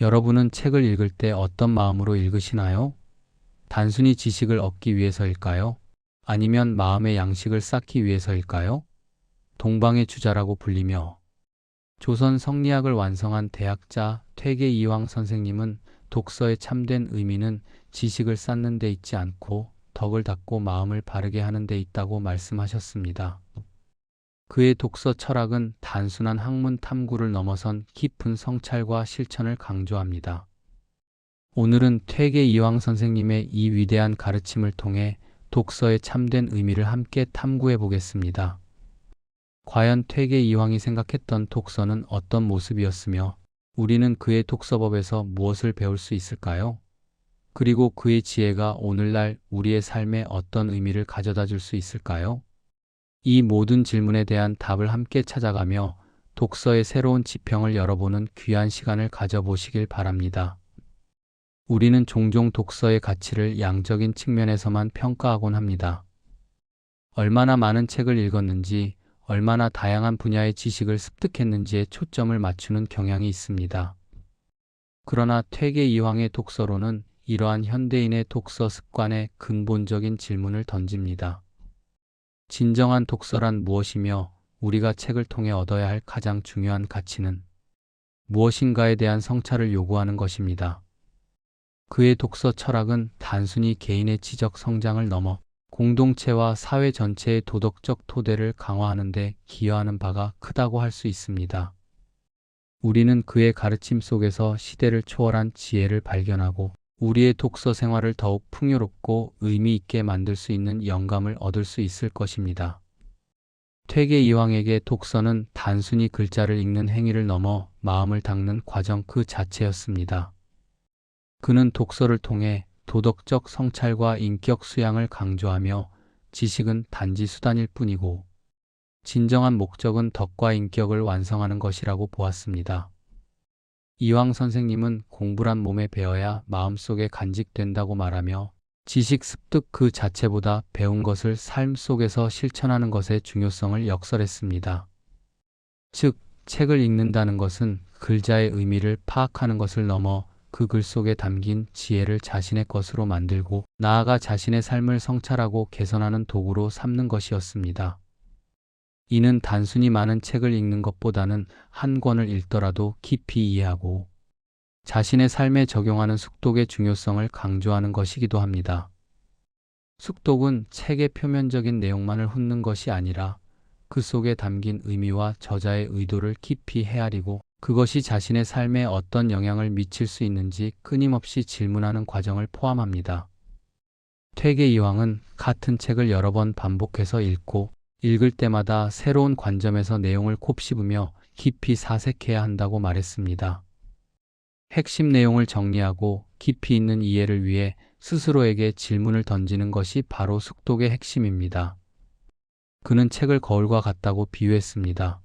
여러분은 책을 읽을 때 어떤 마음으로 읽으시나요? 단순히 지식을 얻기 위해서일까요? 아니면 마음의 양식을 쌓기 위해서일까요? 동방의 주자라고 불리며 조선 성리학을 완성한 대학자 퇴계 이황 선생님은 독서의 참된 의미는 지식을 쌓는 데 있지 않고 덕을 닦고 마음을 바르게 하는 데 있다고 말씀하셨습니다. 그의 독서 철학은 단순한 학문 탐구를 넘어선 깊은 성찰과 실천을 강조합니다. 오늘은 퇴계 이황 선생님의 이 위대한 가르침을 통해 독서의 참된 의미를 함께 탐구해 보겠습니다. 과연 퇴계 이황이 생각했던 독서는 어떤 모습이었으며 우리는 그의 독서법에서 무엇을 배울 수 있을까요? 그리고 그의 지혜가 오늘날 우리의 삶에 어떤 의미를 가져다 줄 수 있을까요? 이 모든 질문에 대한 답을 함께 찾아가며 독서의 새로운 지평을 열어보는 귀한 시간을 가져보시길 바랍니다. 우리는 종종 독서의 가치를 양적인 측면에서만 평가하곤 합니다. 얼마나 많은 책을 읽었는지, 얼마나 다양한 분야의 지식을 습득했는지에 초점을 맞추는 경향이 있습니다. 그러나 퇴계 이황의 독서로는 이러한 현대인의 독서 습관에 근본적인 질문을 던집니다. 진정한 독서란 무엇이며 우리가 책을 통해 얻어야 할 가장 중요한 가치는 무엇인가에 대한 성찰을 요구하는 것입니다. 그의 독서 철학은 단순히 개인의 지적 성장을 넘어 공동체와 사회 전체의 도덕적 토대를 강화하는 데 기여하는 바가 크다고 할 수 있습니다. 우리는 그의 가르침 속에서 시대를 초월한 지혜를 발견하고 우리의 독서 생활을 더욱 풍요롭고 의미 있게 만들 수 있는 영감을 얻을 수 있을 것입니다. 퇴계 이황에게 독서는 단순히 글자를 읽는 행위를 넘어 마음을 닦는 과정 그 자체였습니다. 그는 독서를 통해 도덕적 성찰과 인격 수양을 강조하며 지식은 단지 수단일 뿐이고 진정한 목적은 덕과 인격을 완성하는 것이라고 보았습니다. 이황 선생님은 공부란 몸에 배어야 마음속에 간직된다고 말하며 지식 습득 그 자체보다 배운 것을 삶 속에서 실천하는 것의 중요성을 역설했습니다. 즉, 책을 읽는다는 것은 글자의 의미를 파악하는 것을 넘어 그 글 속에 담긴 지혜를 자신의 것으로 만들고 나아가 자신의 삶을 성찰하고 개선하는 도구로 삼는 것이었습니다. 이는 단순히 많은 책을 읽는 것보다는 한 권을 읽더라도 깊이 이해하고 자신의 삶에 적용하는 숙독의 중요성을 강조하는 것이기도 합니다. 숙독은 책의 표면적인 내용만을 훑는 것이 아니라 그 속에 담긴 의미와 저자의 의도를 깊이 헤아리고 그것이 자신의 삶에 어떤 영향을 미칠 수 있는지 끊임없이 질문하는 과정을 포함합니다. 퇴계 이황은 같은 책을 여러 번 반복해서 읽고 읽을 때마다 새로운 관점에서 내용을 곱씹으며 깊이 사색해야 한다고 말했습니다. 핵심 내용을 정리하고 깊이 있는 이해를 위해 스스로에게 질문을 던지는 것이 바로 숙독의 핵심입니다. 그는 책을 거울과 같다고 비유했습니다.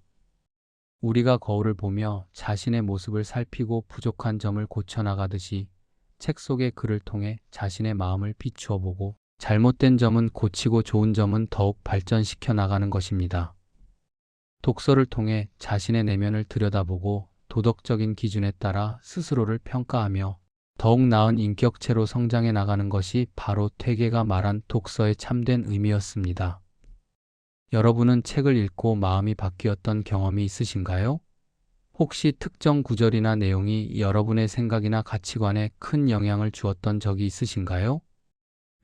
우리가 거울을 보며 자신의 모습을 살피고 부족한 점을 고쳐나가듯이 책 속의 글을 통해 자신의 마음을 비추어 보고 잘못된 점은 고치고 좋은 점은 더욱 발전시켜 나가는 것입니다. 독서를 통해 자신의 내면을 들여다보고 도덕적인 기준에 따라 스스로를 평가하며 더욱 나은 인격체로 성장해 나가는 것이 바로 퇴계가 말한 독서의 참된 의미였습니다. 여러분은 책을 읽고 마음이 바뀌었던 경험이 있으신가요? 혹시 특정 구절이나 내용이 여러분의 생각이나 가치관에 큰 영향을 주었던 적이 있으신가요?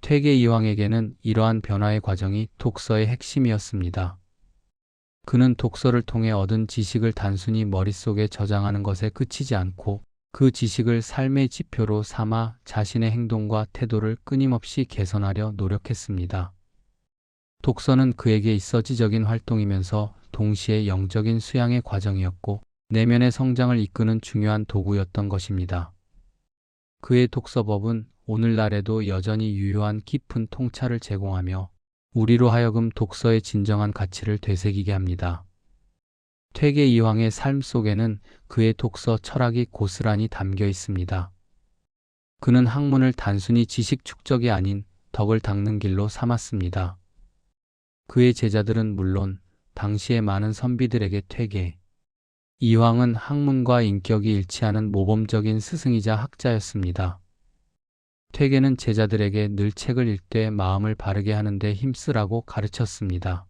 퇴계 이황에게는 이러한 변화의 과정이 독서의 핵심이었습니다. 그는 독서를 통해 얻은 지식을 단순히 머릿속에 저장하는 것에 그치지 않고 그 지식을 삶의 지표로 삼아 자신의 행동과 태도를 끊임없이 개선하려 노력했습니다. 독서는 그에게 있어 지적인 활동이면서 동시에 영적인 수양의 과정이었고 내면의 성장을 이끄는 중요한 도구였던 것입니다. 그의 독서법은 오늘날에도 여전히 유효한 깊은 통찰을 제공하며 우리로 하여금 독서의 진정한 가치를 되새기게 합니다. 퇴계 이황의 삶 속에는 그의 독서 철학이 고스란히 담겨 있습니다. 그는 학문을 단순히 지식 축적이 아닌 덕을 닦는 길로 삼았습니다. 그의 제자들은 물론 당시의 많은 선비들에게 퇴계, 이황은 학문과 인격이 일치하는 모범적인 스승이자 학자였습니다. 퇴계는 제자들에게 늘 책을 읽되 마음을 바르게 하는데 힘쓰라고 가르쳤습니다.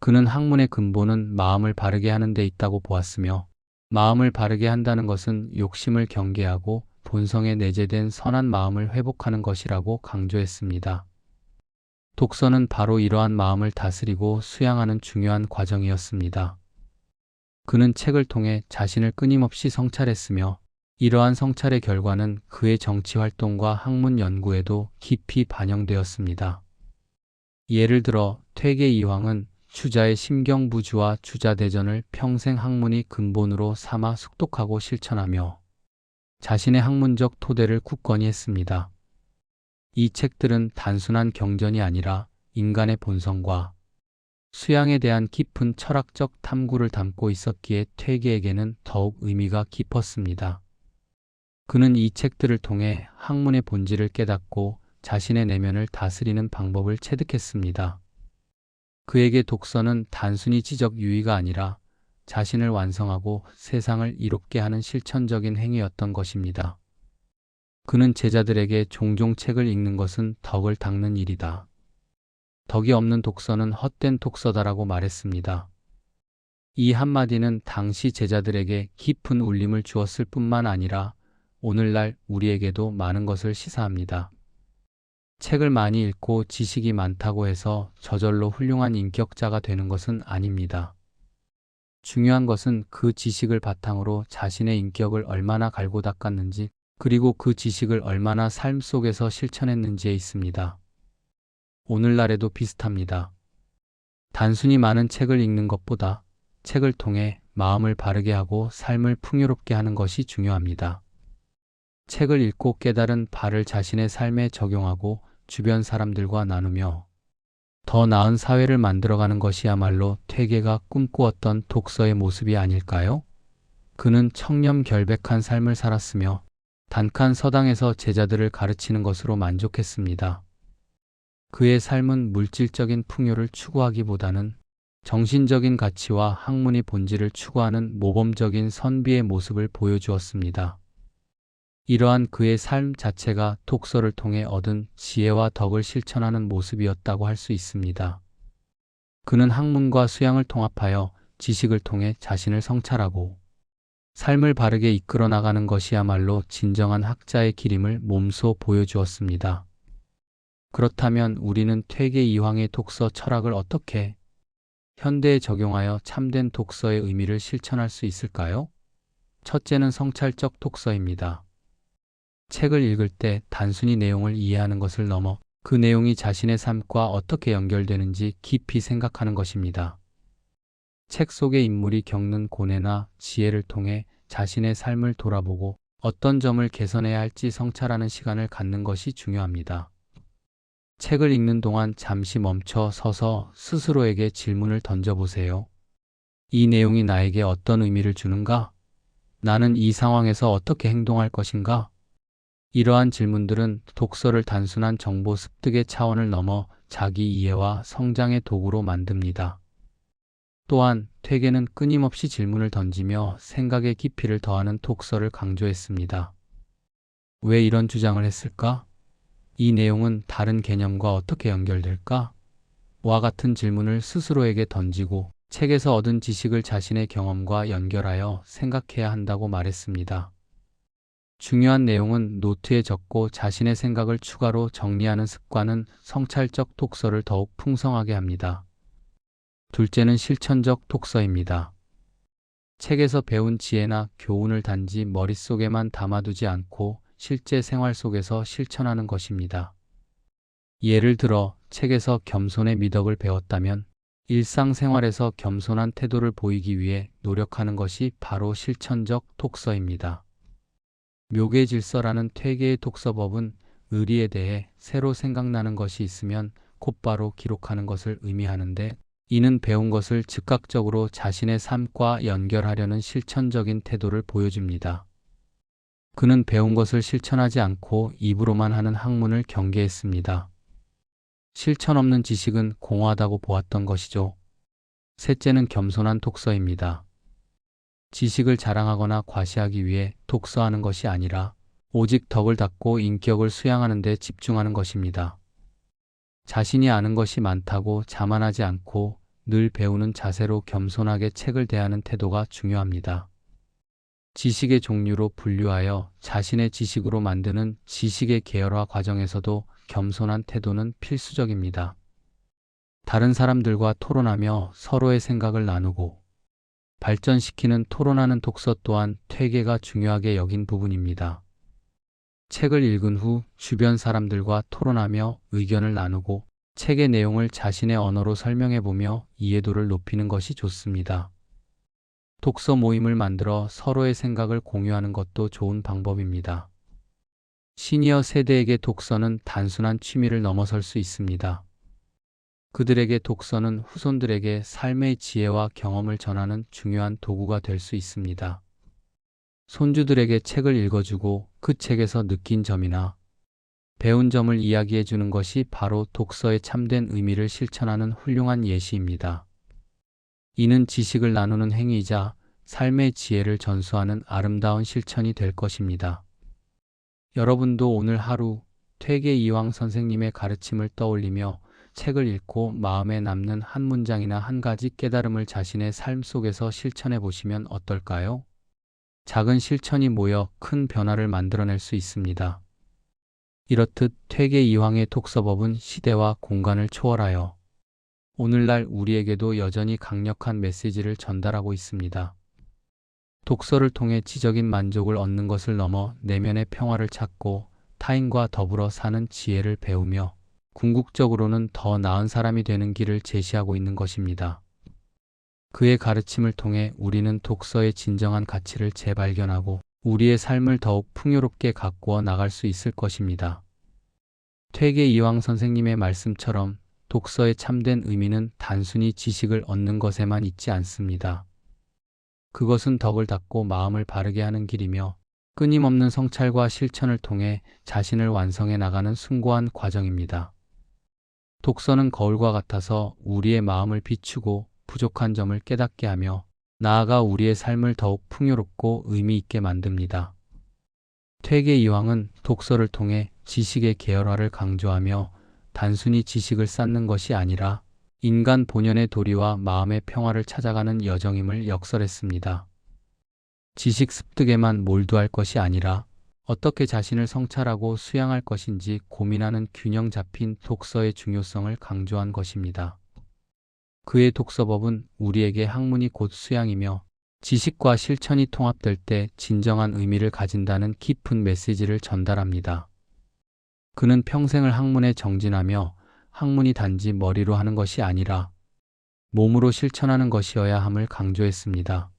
그는 학문의 근본은 마음을 바르게 하는 데 있다고 보았으며 마음을 바르게 한다는 것은 욕심을 경계하고 본성에 내재된 선한 마음을 회복하는 것이라고 강조했습니다. 독서는 바로 이러한 마음을 다스리고 수양하는 중요한 과정이었습니다. 그는 책을 통해 자신을 끊임없이 성찰했으며 이러한 성찰의 결과는 그의 정치 활동과 학문 연구에도 깊이 반영되었습니다. 예를 들어 퇴계 이황은 주자의 심경부주와 주자대전을 평생 학문이 근본으로 삼아 숙독하고 실천하며 자신의 학문적 토대를 굳건히 했습니다. 이 책들은 단순한 경전이 아니라 인간의 본성과 수양에 대한 깊은 철학적 탐구를 담고 있었기에 퇴계에게는 더욱 의미가 깊었습니다. 그는 이 책들을 통해 학문의 본질을 깨닫고 자신의 내면을 다스리는 방법을 체득했습니다. 그에게 독서는 단순히 지적 유의가 아니라 자신을 완성하고 세상을 이롭게 하는 실천적인 행위였던 것입니다. 그는 제자들에게 종종 책을 읽는 것은 덕을 닦는 일이다. 덕이 없는 독서는 헛된 독서다라고 말했습니다. 이 한마디는 당시 제자들에게 깊은 울림을 주었을 뿐만 아니라 오늘날 우리에게도 많은 것을 시사합니다. 책을 많이 읽고 지식이 많다고 해서 저절로 훌륭한 인격자가 되는 것은 아닙니다. 중요한 것은 그 지식을 바탕으로 자신의 인격을 얼마나 갈고 닦았는지 그리고 그 지식을 얼마나 삶 속에서 실천했는지에 있습니다. 오늘날에도 비슷합니다. 단순히 많은 책을 읽는 것보다 책을 통해 마음을 바르게 하고 삶을 풍요롭게 하는 것이 중요합니다. 책을 읽고 깨달은 바를 자신의 삶에 적용하고 주변 사람들과 나누며 더 나은 사회를 만들어가는 것이야말로 퇴계가 꿈꾸었던 독서의 모습이 아닐까요? 그는 청렴 결백한 삶을 살았으며 단칸 서당에서 제자들을 가르치는 것으로 만족했습니다. 그의 삶은 물질적인 풍요를 추구하기보다는 정신적인 가치와 학문의 본질을 추구하는 모범적인 선비의 모습을 보여주었습니다. 이러한 그의 삶 자체가 독서를 통해 얻은 지혜와 덕을 실천하는 모습이었다고 할 수 있습니다. 그는 학문과 수양을 통합하여 지식을 통해 자신을 성찰하고 삶을 바르게 이끌어 나가는 것이야말로 진정한 학자의 길임을 몸소 보여주었습니다. 그렇다면 우리는 퇴계 이황의 독서 철학을 어떻게 현대에 적용하여 참된 독서의 의미를 실천할 수 있을까요? 첫째는 성찰적 독서입니다. 책을 읽을 때 단순히 내용을 이해하는 것을 넘어 그 내용이 자신의 삶과 어떻게 연결되는지 깊이 생각하는 것입니다. 책 속의 인물이 겪는 고뇌나 지혜를 통해 자신의 삶을 돌아보고 어떤 점을 개선해야 할지 성찰하는 시간을 갖는 것이 중요합니다. 책을 읽는 동안 잠시 멈춰 서서 스스로에게 질문을 던져보세요. 이 내용이 나에게 어떤 의미를 주는가? 나는 이 상황에서 어떻게 행동할 것인가? 이러한 질문들은 독서를 단순한 정보 습득의 차원을 넘어 자기 이해와 성장의 도구로 만듭니다. 또한 퇴계는 끊임없이 질문을 던지며 생각의 깊이를 더하는 독서를 강조했습니다. 왜 이런 주장을 했을까? 이 내용은 다른 개념과 어떻게 연결될까? 와 같은 질문을 스스로에게 던지고 책에서 얻은 지식을 자신의 경험과 연결하여 생각해야 한다고 말했습니다. 중요한 내용은 노트에 적고 자신의 생각을 추가로 정리하는 습관은 성찰적 독서를 더욱 풍성하게 합니다. 둘째는 실천적 독서입니다. 책에서 배운 지혜나 교훈을 단지 머릿속에만 담아두지 않고 실제 생활 속에서 실천하는 것입니다. 예를 들어 책에서 겸손의 미덕을 배웠다면 일상생활에서 겸손한 태도를 보이기 위해 노력하는 것이 바로 실천적 독서입니다. 묘계 질서라는 퇴계의 독서법은 의리에 대해 새로 생각나는 것이 있으면 곧바로 기록하는 것을 의미하는데 이는 배운 것을 즉각적으로 자신의 삶과 연결하려는 실천적인 태도를 보여줍니다. 그는 배운 것을 실천하지 않고 입으로만 하는 학문을 경계했습니다. 실천 없는 지식은 공허하다고 보았던 것이죠. 셋째는 겸손한 독서입니다. 지식을 자랑하거나 과시하기 위해 독서하는 것이 아니라 오직 덕을 닦고 인격을 수양하는 데 집중하는 것입니다. 자신이 아는 것이 많다고 자만하지 않고 늘 배우는 자세로 겸손하게 책을 대하는 태도가 중요합니다. 지식의 종류로 분류하여 자신의 지식으로 만드는 지식의 계열화 과정에서도 겸손한 태도는 필수적입니다. 다른 사람들과 토론하며 서로의 생각을 나누고 발전시키는 토론하는 독서 또한 퇴계가 중요하게 여긴 부분입니다. 책을 읽은 후 주변 사람들과 토론하며 의견을 나누고 책의 내용을 자신의 언어로 설명해 보며 이해도를 높이는 것이 좋습니다. 독서 모임을 만들어 서로의 생각을 공유하는 것도 좋은 방법입니다. 시니어 세대에게 독서는 단순한 취미를 넘어설 수 있습니다. 그들에게 독서는 후손들에게 삶의 지혜와 경험을 전하는 중요한 도구가 될 수 있습니다. 손주들에게 책을 읽어주고 그 책에서 느낀 점이나 배운 점을 이야기해 주는 것이 바로 독서의 참된 의미를 실천하는 훌륭한 예시입니다. 이는 지식을 나누는 행위이자 삶의 지혜를 전수하는 아름다운 실천이 될 것입니다. 여러분도 오늘 하루 퇴계 이황 선생님의 가르침을 떠올리며 책을 읽고 마음에 남는 한 문장이나 한 가지 깨달음을 자신의 삶 속에서 실천해 보시면 어떨까요? 작은 실천이 모여 큰 변화를 만들어낼 수 있습니다. 이렇듯 퇴계 이황의 독서법은 시대와 공간을 초월하여 오늘날 우리에게도 여전히 강력한 메시지를 전달하고 있습니다. 독서를 통해 지적인 만족을 얻는 것을 넘어 내면의 평화를 찾고 타인과 더불어 사는 지혜를 배우며 궁극적으로는 더 나은 사람이 되는 길을 제시하고 있는 것입니다. 그의 가르침을 통해 우리는 독서의 진정한 가치를 재발견하고 우리의 삶을 더욱 풍요롭게 가꾸어 나갈 수 있을 것입니다. 퇴계 이황 선생님의 말씀처럼 독서의 참된 의미는 단순히 지식을 얻는 것에만 있지 않습니다. 그것은 덕을 닦고 마음을 바르게 하는 길이며 끊임없는 성찰과 실천을 통해 자신을 완성해 나가는 숭고한 과정입니다. 독서는 거울과 같아서 우리의 마음을 비추고 부족한 점을 깨닫게 하며 나아가 우리의 삶을 더욱 풍요롭고 의미 있게 만듭니다. 퇴계 이황은 독서를 통해 지식의 계열화를 강조하며 단순히 지식을 쌓는 것이 아니라 인간 본연의 도리와 마음의 평화를 찾아가는 여정임을 역설했습니다. 지식 습득에만 몰두할 것이 아니라 어떻게 자신을 성찰하고 수양할 것인지 고민하는 균형 잡힌 독서의 중요성을 강조한 것입니다. 그의 독서법은 우리에게 학문이 곧 수양이며 지식과 실천이 통합될 때 진정한 의미를 가진다는 깊은 메시지를 전달합니다. 그는 평생을 학문에 정진하며 학문이 단지 머리로 하는 것이 아니라 몸으로 실천하는 것이어야 함을 강조했습니다.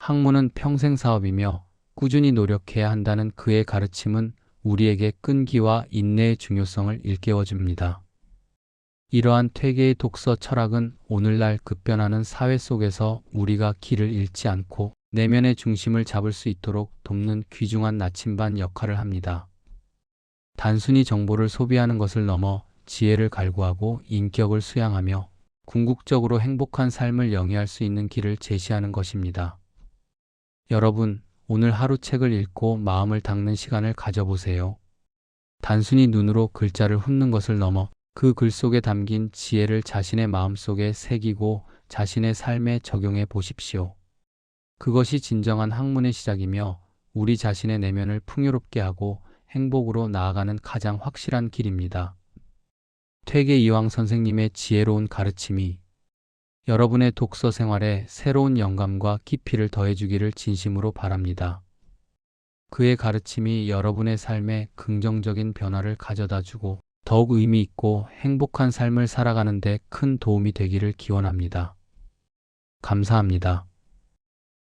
학문은 평생 사업이며 꾸준히 노력해야 한다는 그의 가르침은 우리에게 끈기와 인내의 중요성을 일깨워 줍니다. 이러한 퇴계의 독서 철학은 오늘날 급변하는 사회 속에서 우리가 길을 잃지 않고 내면의 중심을 잡을 수 있도록 돕는 귀중한 나침반 역할을 합니다. 단순히 정보를 소비하는 것을 넘어 지혜를 갈구하고 인격을 수양하며 궁극적으로 행복한 삶을 영위할 수 있는 길을 제시하는 것입니다. 여러분, 오늘 하루 책을 읽고 마음을 닦는 시간을 가져보세요. 단순히 눈으로 글자를 훑는 것을 넘어 그 글 속에 담긴 지혜를 자신의 마음 속에 새기고 자신의 삶에 적용해 보십시오. 그것이 진정한 학문의 시작이며 우리 자신의 내면을 풍요롭게 하고 행복으로 나아가는 가장 확실한 길입니다. 퇴계 이황 선생님의 지혜로운 가르침이 여러분의 독서 생활에 새로운 영감과 깊이를 더해주기를 진심으로 바랍니다. 그의 가르침이 여러분의 삶에 긍정적인 변화를 가져다 주고 더욱 의미 있고 행복한 삶을 살아가는 데 큰 도움이 되기를 기원합니다. 감사합니다.